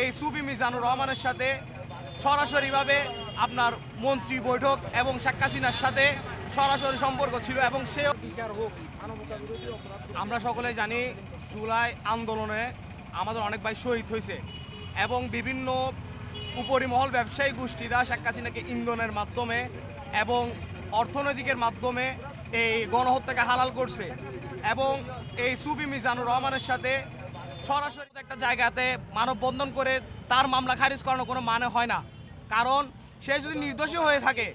এই সুবি মিজানুর রহমানের সাথে সরাসরিভাবে আপনার মন্ত্রী বৈঠক এবং শেখ হাসিনার সাথে সরাসরি সম্পর্ক ছিল এবং সে আমরা সকলে জানি জুলাই আন্দোলনে আমাদের অনেক ভাই শহীদ হয়েছে এবং বিভিন্ন উপরিমহল ব্যবসায়ী গোষ্ঠীরা শেখ হাসিনাকে ইন্ধনের মাধ্যমে এবং অর্থনৈতিকের মাধ্যমে এই গণহত্যাকে হালাল করছে এবং এই সুবি মিজানুর রহমানের সাথে সরাসরি একটা জায়গাতে মানববন্ধন করে তার মামলা খারিজ করানো কোনো মানে হয় না। কারণ সে যদি নির্দোষী হয়ে থাকে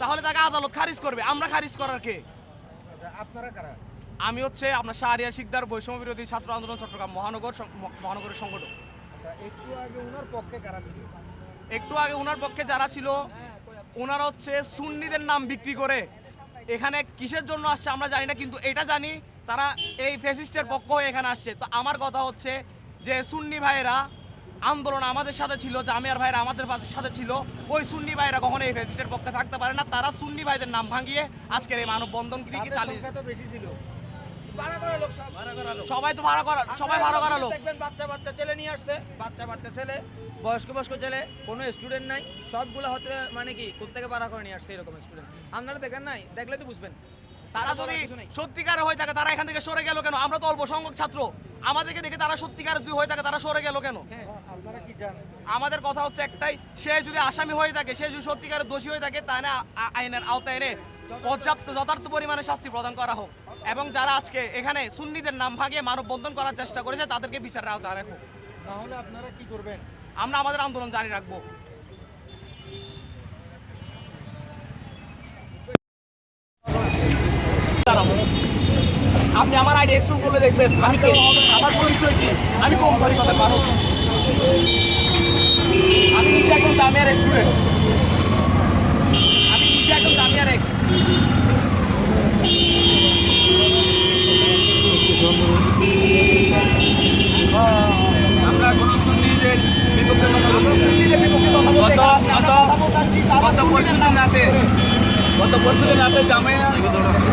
তাহলে তাকে আদালত খারিজ করবে। আমরা খারিজ করার কে? আচ্ছা, আমি হচ্ছে আপনার শাহরিয়া শিকদার বৈষম্য বিরোধী ছাত্র আন্দোলন চট্টগ্রাম মহানগর মহানগরের সংগঠক। আচ্ছা একটু আগে ওনার পক্ষে যারা ছিল ওনারা হচ্ছে সুন্নিদের নাম বিক্রি করে। এখানে কিসের জন্য আসছে আমরা জানি না কিন্তু এটা জানি তারা এই ফেসিস্টের পক্ষ হয়ে এখানে আসছে। তো আমার কথা হচ্ছে যে সুন্নি ভাইয়েরা আন্দোলন আমাদের সাথে ছিল জামিয়ার ভাইরা আমাদের সাথে ছিল ওই সুন্নি ভাইরা কখনো এই ফেসিস্টের পক্ষে থাকতে পারে না। তারা সুন্নি ভাইদের নাম ভাঙিয়ে আজকের এই মানববন্ধন তাদের চালিয়ে বেশি ছিল। ভাড়া করা লোক সব। ভাড়া করা লোক। সবাই তো ভাড়া করা সবাই ভাড়া করা লোক। দেখবেন বাচ্চা বাচ্চা ছেলে নিয়ে আসছে। বাচ্চা বাচ্চা ছেলে বয়স্ক বয়স্ক ছেলে কোনো স্টুডেন্ট নাই। সবগুলো হচ্ছে মানে কি কোথেকে ভাড়া করে নিয়ে আসছে এরকম স্টুডেন্ট আপনারা দেখেন নাই? দেখলে তো বুঝবেন। তারা যদি সত্যিকার হয়ে থাকে তারা এখান থেকে সরে গেল কেন? আমরা তো অল্প সংখ্যক ছাত্র। আমাদেরকে দেখে তারা সত্যিকার যদি হয়ে থাকে তারা সরে গেল কেন? হ্যাঁ। আমাদের কথা হচ্ছে একটাই সে যদি আসামি হয়ে থাকে সে যদি সত্যিকারের দোষী হয়ে থাকে তাহলে আইনের আওতায় এনে পর্যাপ্ত যথার্থ পরিমাণে শাস্তি প্রদান করা হোক। এবং যারা আজকে এখানে সুন্নিদের নাম ভাগিয়ে মানববন্ধন করার চেষ্টা করেছে তাদেরকে বিচারের আওতায় রাখুক না হলে আপনারা কি করবেন? আমরা আমাদের আন্দোলন জারি রাখব। আপনি আমার আইডি এক্সট্রুম করলে দেখবেন। আমি কে আমার পরিচয় কি? আমি কম তরিকতের মানুষ? আমি নিজে একজন জামিয়ার স্টুডেন্ট আমি নিজে একজন জামিয়ার এক্স আমরা কোনো সুন্নিদের বিপক্ষে কথা বলছি আমরা না। সুন্নিদের বিপক্ষে কথা বলতে কথা বলতে আসছি, তারা সুন্নিদের নাম গত পরশু দিন রাতে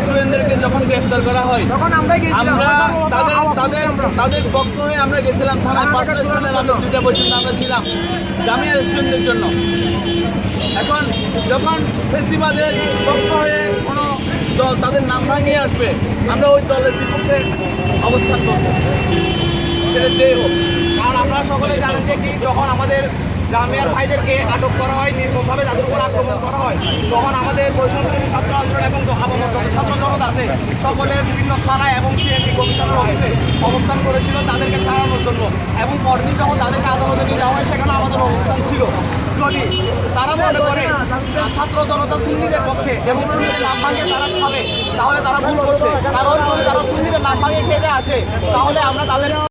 স্টুডেন্টদেরকে যখন গ্রেফতার করা হয় তখন আমরা তাদের তাদের তাদের পক্ষ হয়ে আমরা গেছিলাম থানায় পাঁচটা স্থানে রাতে দুটা পর্যন্ত আমরা ছিলাম জামিয়া স্টুডেন্টদের জন্য। এখন যখন ফেস্টিভালের পক্ষ হয়ে কোনো দল তাদের নাম ভাঙিয়ে আসবে আমরা ওই দলের বিপক্ষে অবস্থান করব। সেটা যে হোক। কারণ আপনারা সকলে জানেন যে কি যখন আমাদের জামিয়ার ভাইদেরকে আটক করা হয়, নির্মমভাবে তাদের উপর আক্রমণ করা হয়। তখন আমাদের বৈষম্যবিরোধী ছাত্র আন্দোলন এবং ছাত্র জগৎ আছে। সকলে বিভিন্ন থানায় এবং সিএমপি কমিশনের অফিসে অবস্থান করেছিল তাদেরকে ছাড়ানোর জন্য। এবং পরদিন যখন তাদেরকে আদালতে নিয়ে যাওয়া হয়, সেখানে আমাদের অবস্থান ছিল। যদি তারা মনে করে ছাত্র জনতা সুন্নিদের পক্ষে এবং সুন্নিদের নাম ভাঙিয়ে তারা খাবে, তাহলে তারা ভুল করছে। কারণ যদি তারা সুন্নিদের নাম ভাঙিয়ে খেতে আসে, তাহলে আমরা তাদের